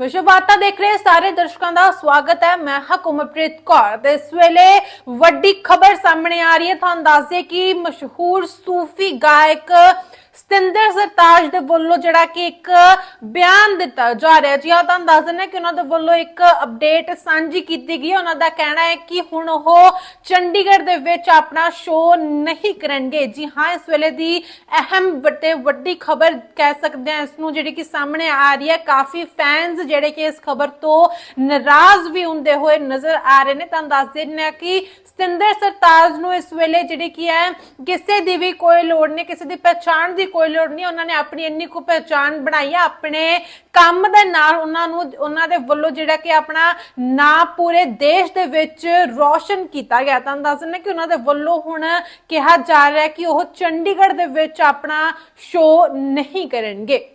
ਵਿਸ਼ਵ ਵਾਰਤਾ ਦੇਖ ਰਹੇ ਸਾਰੇ ਦਰਸ਼ਕਾਂ ਦਾ ਸਵਾਗਤ ਹੈ। ਮੈਂ ਹਾਂ ਕੁਮਰਪ੍ਰੀਤ ਕੌਰ। ਤੇ ਇਸ ਵੇਲੇ ਵੱਡੀ ਖਬਰ ਸਾਹਮਣੇ ਆ ਰਹੀ ਹੈ। ਤੁਹਾਨੂੰ ਦੱਸ ਦਈਏ ਕਿ ਮਸ਼ਹੂਰ ਸੂਫੀ ਗਾਇਕ ਸਤਿੰਦਰ ਸਰਤਾਜ ਦੇ ਵੱਲੋਂ ਜਿਹੜਾ ਕਿ ਇੱਕ ਬਿਆਨ ਦਿੱਤਾ ਜਾ ਰਿਹਾ ਜੀ ਆ ਤੁਹਾਨੂੰ ਦੱਸ ਦਿੰਦੇ ਕਿ ਉਹਨਾਂ ਦੇ ਵੱਲੋਂ ਇੱਕ ਅਪਡੇਟ ਸਾਂਝੀ ਕੀਤੀ ਗਈ ਉਹਨਾਂ ਦਾ ਕਹਿਣਾ ਹੈ ਕਿ ਹੁਣ ਉਹ ਚੰਡੀਗੜ੍ਹ ਦੇ ਵਿੱਚ ਆਪਣਾ ਸ਼ੋਅ ਨਹੀਂ ਕਰਨਗੇ। ਜੀ ਹਾਂ, ਇਸ ਵੇਲੇ ਦੀ ਅਹਿਮ ਵੱਡੇ ਵੱਡੀ ਖਬਰ ਕਹਿ ਸਕਦੇ ਹਾਂ। ਇਸ ਨੂੰ ਜਿਹੜੀ ਕਿ ਸਾਹਮਣੇ ਆ ਰਹੀ ਹੈ। ਕਾਫੀ ਫੈਨਸ ਜਿਹੜੇ ਕਿ ਇਸ ਖਬਰ ਤੋਂ ਨਾਰਾਜ਼ ਵੀ ਹੁੰਦੇ ਹੋਏ ਨਜ਼ਰ ਆ ਰਹੇ ਨੇ। ਤੁਹਾਨੂੰ ਦੱਸ ਦਿੰਦੇ ਹਾਂ ਕਿ ਸਤਿੰਦਰ ਸਰਤਾਜ ਨੂੰ ਇਸ ਵੇਲੇ ਜਿਹੜੀ ਕਿ ਹੈ, ਕਿਸੇ ਦੀ ਵੀ ਕੋਈ ਲੋੜ ਨਹੀਂ, ਕਿਸੇ ਦੀ ਪਛਾਣ ਦੀ ਕੋਈ ਲੋੜ ਨਹੀਂ, ਉਹਨਾਂ ਨੇ ਆਪਣੀ ਇੰਨੀ ਕੁ ਪਛਾਣ ਬਣਾਈ ਹੈ ਆਪਣੇ ਕੰਮ ਦੇ ਨਾਲ ਉਹਨਾਂ ਨੂੰ, ਉਹਨਾਂ ਦੇ ਵੱਲੋਂ ਜਿਹੜਾ ਕਿ ਆਪਣਾ ਨਾਂ ਪੂਰੇ ਦੇਸ਼ ਦੇ ਵਿੱਚ ਰੌਸ਼ਨ ਕੀਤਾ ਗਿਆ। ਤਾਂ ਦੱਸ ਦਿੰਦੇ ਕਿ ਉਹਨਾਂ ਦੇ ਵੱਲੋਂ ਹੁਣ ਕਿਹਾ ਜਾ ਰਿਹਾ ਕਿ ਉਹ ਚੰਡੀਗੜ੍ਹ ਦੇ ਵਿੱਚ ਆਪਣਾ ਸ਼ੋਅ ਨਹੀਂ ਕਰਨਗੇ।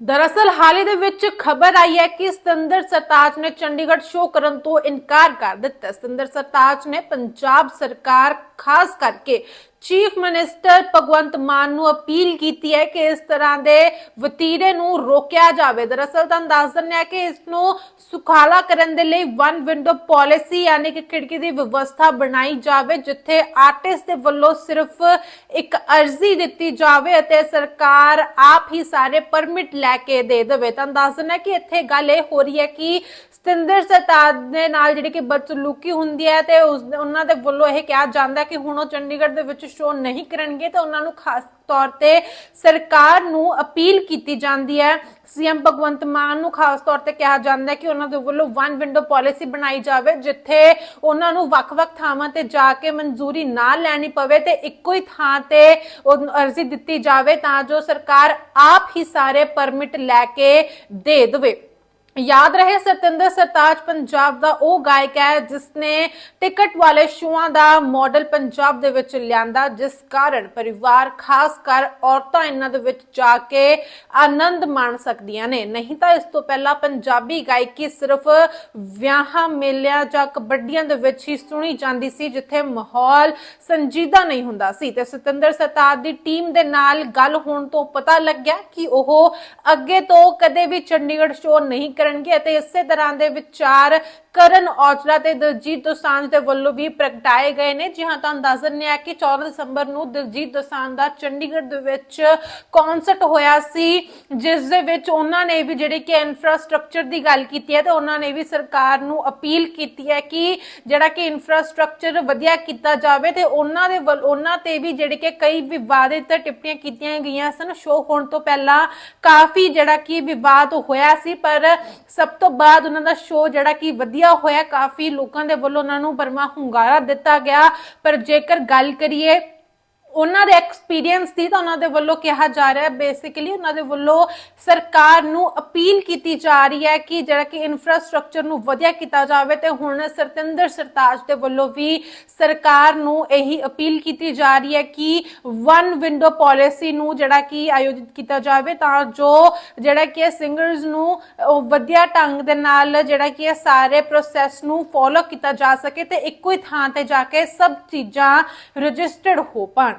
ਦਰਅਸਲ ਹਾਲ ਹੀ ਦੇ ਵਿੱਚ ਖਬਰ ਆਈ ਹੈ ਕਿ ਸਤੰਦਰ ਸਰਤਾਜ ਨੇ ਚੰਡੀਗੜ੍ਹ ਸ਼ੋਅ ਕਰਨ ਤੋਂ ਇਨਕਾਰ ਕਰ ਦਿੱਤਾ। ਸਤਿੰਦਰ ਸਰਤਾਜ ਨੇ ਪੰਜਾਬ ਸਰਕਾਰ ਖਾਸ ਕਰਕੇ ਚੀਫ ਮਿਨਿਸਟਰ ਭਗਵੰਤ ਮਾਨ ਨੂੰ ਅਪੀਲ ਕੀਤੀ ਹੈ ਕਿ ਇਸ ਤਰ੍ਹਾਂ ਦੇ ਵਤੀਰੇ ਨੂੰ ਰੋਕਿਆ ਜਾਵੇ। ਦਰਅਸਲ ਤੁਹਾਨੂੰ ਦੱਸ ਦਿੰਦੇ ਕਿ ਇਸ ਨੂੰ ਸੁਖਾਲਾ ਕਰਨ ਦੇ ਲਈ ਵਨ ਵਿੰਡੋ ਪਾਲਿਸੀ ਯਾਨੀ ਕਿ ਖਿੜਕੀ ਦੀ ਵਿਵਸਥਾ ਬਣਾਈ ਜਾਵੇ, ਜਿੱਥੇ ਆਰਟਿਸਟ ਦੇ ਵੱਲੋਂ ਸਿਰਫ ਇੱਕ ਅਰਜ਼ੀ ਦਿੱਤੀ ਜਾਵੇ ਅਤੇ ਸਰਕਾਰ ਆਪ ਹੀ ਸਾਰੇ ਪਰਮਿਟ ਲੈ ਕੇ ਦੇ ਦੇਵੇ। ਤੁਹਾਨੂੰ ਦੱਸ ਦਿੰਦੇ ਹਾਂ ਕਿ ਇੱਥੇ ਗੱਲ ਇਹ ਹੋ ਰਹੀ ਹੈ ਕਿ ਸਤਿੰਦਰ ਸਰਤਾਜ ਦੇ ਨਾਲ ਜਿਹੜੀ ਕਿ ਬਦਸਲੂਕੀ ਹੁੰਦੀ ਹੈ ਤੇ ਉਸ ਉਹਨਾਂ ਦੇ ਵੱਲੋਂ ਇਹ ਕਿਹਾ ਜਾਂਦਾ ਕਿ ਹੁਣ ਉਹ ਚੰਡੀਗੜ੍ਹ ਦੇ ਵਿੱਚ ਸ਼ੋਅ ਨਹੀਂ ਕਰਨਗੇ ਤਾਂ ਉਹਨਾਂ ਨੂੰ ਖਾਸ ਤੌਰ ਤੇ ਸਰਕਾਰ ਨੂੰ ਅਪੀਲ ਕੀਤੀ ਜਾਂਦੀ ਹੈ। ਸੀਐਮ ਭਗਵੰਤ ਮਾਨ ਨੂੰ ਖਾਸ ਤੌਰ ਤੇ ਕਿਹਾ ਜਾਂਦਾ ਹੈ ਕਿ ਉਹਨਾਂ ਦੇ ਵੱਲੋਂ ਵਨ ਵਿੰਡੋ ਪਾਲਿਸੀ ਬਣਾਈ ਜਾਵੇ, ਜਿੱਥੇ ਉਹਨਾਂ ਨੂੰ ਵੱਖ-ਵੱਖ ਥਾਵਾਂ ਤੇ ਜਾ ਕੇ ਮਨਜ਼ੂਰੀ ਨਾ ਲੈਣੀ ਪਵੇ ਤੇ ਇੱਕੋ ਹੀ ਥਾਂ ਤੇ ਅਰਜ਼ੀ ਦਿੱਤੀ ਜਾਵੇ ਤਾਂ ਜੋ ਸਰਕਾਰ ਆਪ ਹੀ ਸਾਰੇ ਪਰਮਿਟ ਲੈ ਕੇ ਦੇ ਦੇਵੇ। ਯਾਦ ਰਹੇ ਸਤਿੰਦਰ ਸਰਤਾਜ ਪੰਜਾਬ ਦਾ ਉਹ ਗਾਇਕ ਹੈ ਜਿਸ ਨੇ ਟਿਕਟ ਵਾਲੇ ਸ਼ੋਆਂ ਦਾ ਮਾਡਲ ਪੰਜਾਬ ਦੇ ਵਿੱਚ ਲਿਆਂਦਾ, ਜਿਸ ਕਾਰਨ ਪਰਿਵਾਰ, ਖਾਸ ਕਰ ਔਰਤਾਂ ਇਹਨਾਂ ਦੇ ਵਿੱਚ ਜਾ ਕੇ ਆਨੰਦ ਮਾਣ ਸਕਦੀਆਂ ਨੇ। ਨਹੀਂ ਤਾਂ ਇਸ ਤੋਂ ਪਹਿਲਾਂ ਪੰਜਾਬੀ ਗਾਇਕੀ ਸਿਰਫ ਵਿਆਹਾਂ, ਮੇਲਿਆਂ ਜਾਂ ਕਬੱਡੀਆਂ ਦੇ ਵਿੱਚ ਹੀ ਸੁਣੀ ਜਾਂਦੀ ਸੀ, ਜਿੱਥੇ ਮਾਹੌਲ ਸੰਜੀਦਾ ਨਹੀਂ ਹੁੰਦਾ ਸੀ। ਤੇ ਸਤਿੰਦਰ ਸਰਤਾਜ ਦੀ ਟੀਮ ਦੇ ਨਾਲ ਗੱਲ ਹੋਣ ਤੋਂ ਪਤਾ ਲੱਗਿਆ ਕਿ ਉਹ ਅੱਗੇ ਤੋਂ ਕਦੇ ਵੀ ਚੰਡੀਗੜ੍ਹ ਸ਼ੋਅ ਨਹੀਂ ਕਰਨਗੇ ਅਤੇ ਇਸੇ ਤਰ੍ਹਾਂ ਦੇ ਵਿਚਾਰ ਕਰਨ ਔਜਲਾ ਤੇ ਦਿਲਜੀਤ ਦੋਸਾਂਝ ਦੇ ਵੱਲੋਂ ਵੀ ਪ੍ਰਗਟਾਏ ਗਏ ਨੇ। ਜੀ ਹਾਂ, ਤੁਹਾਨੂੰ ਦੱਸ ਦਿੰਦੇ ਆ ਕਿ 14 ਦਸੰਬਰ ਨੂੰ ਦਿਲਜੀਤ ਦੋਸਾਂਝ ਦਾ ਚੰਡੀਗੜ੍ਹ ਦੇ ਵਿੱਚ ਕਨਸਰਟ ਹੋਇਆ ਸੀ, ਜਿਸ ਦੇ ਵਿੱਚ ਉਹਨਾਂ ਨੇ ਵੀ ਜਿਹੜੇ ਕਿ ਇਨਫਰਾਸਟ੍ਰਕਚਰ ਦੀ ਗੱਲ ਕੀਤੀ ਹੈ ਤੇ ਉਹਨਾਂ ਨੇ ਵੀ ਸਰਕਾਰ ਨੂੰ ਅਪੀਲ ਕੀਤੀ ਹੈ ਕਿ ਜਿਹੜਾ ਕਿ ਇਨਫਰਾਸਟ੍ਰਕਚਰ ਵਧੀਆ ਕੀਤਾ ਜਾਵੇ ਤੇ ਉਹਨਾਂ ਦੇ ਵੱਲ- ਉਹਨਾਂ ਤੇ ਵੀ ਜਿਹੜੇ ਕਿ ਕਈ ਵਿਵਾਦਿਤ ਟਿੱਪਣੀਆਂ ਕੀਤੀਆਂ ਗਈਆਂ ਸਨ। ਸ਼ੋਅ ਹੋਣ ਤੋਂ ਪਹਿਲਾਂ ਕਾਫੀ ਜਿਹੜਾ ਕਿ ਵਿਵਾਦ ਹੋਇਆ ਸੀ, ਪਰ ਸਭ ਤੋਂ ਬਾਅਦ ਉਹਨਾਂ ਦਾ ਸ਼ੋਅ ਜਿਹੜਾ ਕਿ ਵਧੀਆ ਹੋਇਆ, ਕਾਫੀ ਲੋਕਾਂ ਦੇ ਵੱਲੋਂ ਉਹਨਾਂ ਨੂੰ ਪਰਮਾ ਹੁੰਗਾਰਾ ਦਿੱਤਾ ਗਿਆ। ਪਰ ਜੇਕਰ ਗੱਲ ਕਰੀਏ ਉਹਨਾਂ ਦੇ ਐਕਸਪੀਰੀਅੰਸ ਦੀ ਤਾਂ ਉਹਨਾਂ ਦੇ ਵੱਲੋਂ ਕਿਹਾ ਜਾ ਰਿਹਾ ਹੈ। ਬੇਸਿਕਲੀ ਉਹਨਾਂ ਦੇ ਵੱਲੋਂ ਸਰਕਾਰ ਨੂੰ ਅਪੀਲ ਕੀਤੀ ਜਾ ਰਹੀ ਹੈ ਕਿ ਜਿਹੜਾ ਕਿ ਇਨਫਰਾਸਟ੍ਰਕਚਰ ਨੂੰ ਵਧੀਆ ਕੀਤਾ ਜਾਵੇ ਤੇ ਹੁਣ ਸਰਤਿੰਦਰ ਸਰਤਾਜ ਦੇ ਵੱਲੋਂ ਵੀ ਸਰਕਾਰ ਨੂੰ ਇਹੀ ਅਪੀਲ ਕੀਤੀ ਜਾ ਰਹੀ ਹੈ ਕਿ ਵਨ ਵਿੰਡੋ ਪਾਲਿਸੀ ਨੂੰ ਜਿਹੜਾ ਕਿ ਆਯੋਜਿਤ ਕੀਤਾ ਜਾਵੇ ਤਾਂ ਜੋ ਜਿਹੜਾ ਕਿ ਸਿੰਗਰਸ ਨੂੰ ਉਹ ਵਧੀਆ ਢੰਗ ਦੇ ਨਾਲ ਜਿਹੜਾ ਕਿ ਸਾਰੇ ਪ੍ਰੋਸੈਸ ਨੂੰ ਫੋਲੋ ਕੀਤਾ ਜਾ ਸਕੇ ਤੇ ਇੱਕੋ ਹੀ ਥਾਂ ਤੇ ਜਾ ਕੇ ਸਭ ਚੀਜ਼ਾਂ ਰਜਿਸਟਰਡ ਹੋ ਪਾਣ।